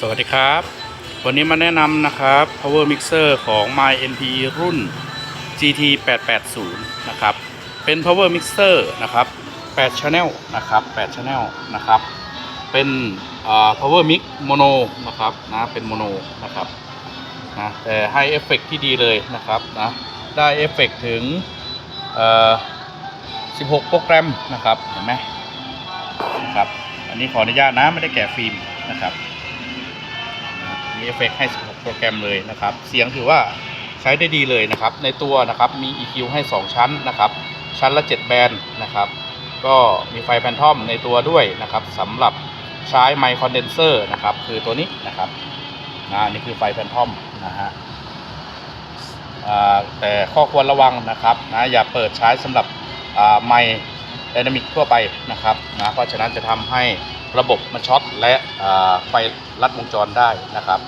สวัสดีครับ วันนี้มาแนะนำนะครับ power mixer ของ My NP รุ่น GT 880นะครับ เป็น power mixer นะครับ8 channel นะครับ8 channel นะครับ เป็น power mix mono นะครับนะเป็น mono นะครับนะแต่ให้เอฟเฟกต์ที่ดีเลยนะครับนะได้เอฟเฟกต์ถึงเอ่อ16 โปรแกรมนะครับ เห็นไหมนะครับ อันนี้ขออนุญาตนะ ไม่ได้แกะฟิล์มนะครับ มีเอฟเฟกต์ให้ 16 โปรแกรมเลยนะครับ เสียงถือว่าใช้ได้ดีเลยนะครับ ในตัวนะครับมี EQ ให้ 2 ชั้นนะครับ ชั้นละ 7 แบนนะครับก็มีไฟแพนทอมในตัวด้วยนะครับสำหรับใช้ไมค์คอนเดนเซอร์นะครับ คือตัวนี้นะครับนะอันนี่คือไฟแพนทอมนะฮะอ่าแต่ข้อควรระวังนะครับนะอย่าเปิดใช้สำหรับไมค์ไดนามิกทั่วไปนะครับนะเพราะฉะนั้นจะทำให้ ระบบมันช็อตและไฟลัดวงจรได้นะครับ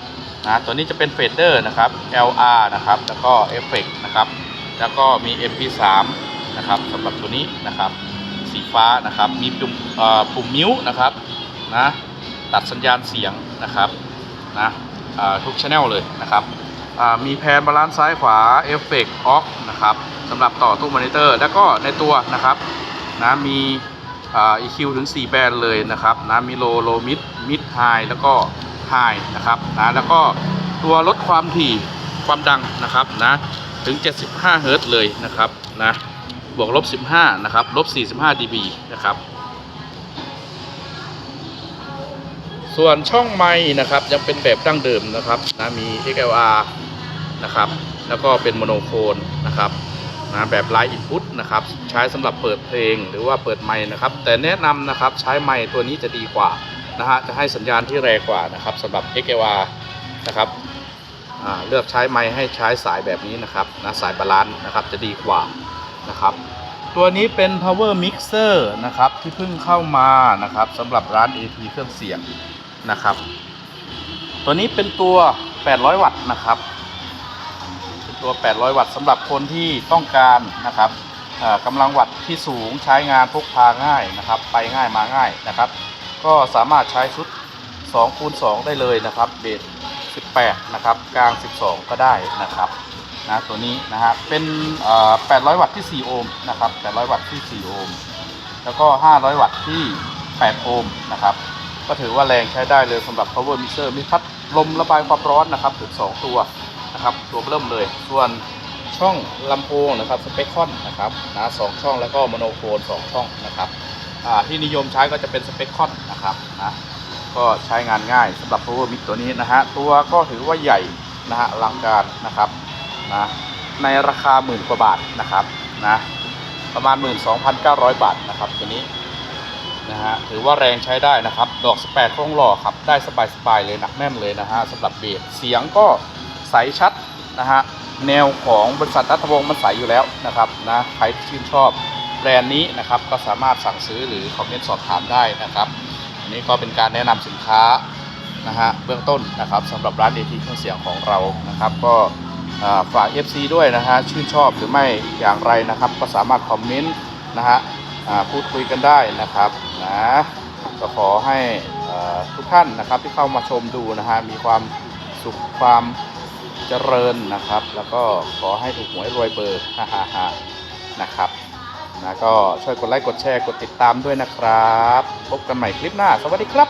นะตัวนี้จะเป็นเฟดเดอร์นะครับ LR นะครับ แล้วก็เอฟเฟกนะครับ แล้วก็มี MP3 นะครับสำหรับตัวนี้นะครับ สีฟ้านะครับ มีปุ่มปุ่มมิวนะครับนะตัดสัญญาณเสียงนะครับนะทุกช anel เลยนะครับมีแพนบาลานซ์ซ้ายขวาเอฟเฟกต์ออกนะครับสำหรับต่อตู้มอนิเตอร์ แล้วก็ในตัวนะครับนะมี อ่า EQ ถึง 4 แบนด์เลยนะครับนะมีโลโลมิดมิดไฮแล้วก็ไฮนะครับนะแล้วก็ตัวลดความถี่ความดังนะครับนะถึง 75 เฮิรตซ์เลยนะครับนะบวกลบ 15 นะครับลบ 45 dB นะครับ ส่วนช่องไม้นะครับ ยังเป็นแบบดั้งเดิมนะครับนะมี XLR นะครับ แล้วก็เป็นโมโนโฟนนะครับ นะแบบไลท์อินพุตนะครับใช้สำหรับเปิดเพลงหรือว่าเปิดไมค์นะครับ แต่แนะนำนะครับใช้ไมค์ตัวนี้จะดีกว่านะฮะจะให้สัญญาณที่แรงกว่านะครับสำหรับ XLR นะครับเลือกใช้ไมค์ให้ใช้สายแบบนี้นะครับนะสายบาลานซ์นะครับจะดีกว่านะครับ ตัวนี้เป็น power mixer นะครับที่เพิ่งเข้ามานะครับสำหรับร้าน AP เครื่องเสียงนะครับ ตัวนี้เป็นตัว 800 วัตต์นะครับ ตัว 800 วัตต์สำหรับคนที่ต้องการนะครับอ่อกำลังวัตต์ที่สูงใช้งานพกพาง่ายนะครับ ไปง่ายมาง่ายนะครับ ก็สามารถใช้ชุด2คูณ2ได้เลยนะครับ เบส18 นะครับ กลาง 12 ก็ได้นะครับนะตัวนี้นะฮะเป็นอ่อ800 วัตต์ที่ 4 โอห์มนะครับ 800 วัตต์ที่ 4 โอห์มแล้วก็ 500 วัตต์ที่ 8 โอห์มนะครับก็ถือว่าแรงใช้ได้เลยสำหรับ power mixer มีพัดลมระบายความร้อนนะครับถึง2ตัว นะครับตัวเริ่มเลย ส่วนช่องลำโพงนะครับสเปคคอนนะครับนะสองช่องแล้วก็โมโนโฟน2ช่องนะครับที่นิยมใช้ก็จะเป็นสเปคคอนนะครับนะก็ใช้งานง่ายสำหรับ power mix ตัวนี้นะฮะตัวก็ถือว่าใหญ่นะฮะลังการนะครับนะในราคาหมื่นกว่าบาทนะครับนะประมาณ 12,900 บาทนะครับตัวนี้นะฮะถือว่าแรงใช้ได้นะครับ ดอกสแปดคล่องหล่อครับ ได้สบายๆเลยหนักแน่นเลยนะฮะสำหรับเบสเสียงก็ ใสชัดนะฮะแนวของบริษัทรัฐวงศ์มันใสอยู่แล้วนะครับนะใครที่ชื่นชอบแบรนด์นี้นะครับก็สามารถสั่งซื้อหรือคอมเมนต์สอบถามได้นะครับ อันนี้ก็เป็นการแนะนำสินค้านะฮะเบื้องต้นนะครับสำหรับร้านเอทีเครื่องเสียงของเรานะครับก็ฝาก FC ด้วยนะฮะชื่นชอบหรือไม่อย่างไรนะครับ ก็สามารถคอมเมนต์นะฮะพูดคุยกันได้นะครับนะก็ขอให้ทุกท่านนะครับที่เข้ามาชมดูนะฮะมีความสุขความ เจริญนะครับ แล้วก็ขอให้ถูกหวยรวยเบอร์ฮ่าฮ่าฮ่านะครับนะก็ช่วยกดไลค์กดแชร์กดติดตามด้วยนะครับ พบกันใหม่คลิปหน้า สวัสดีครับ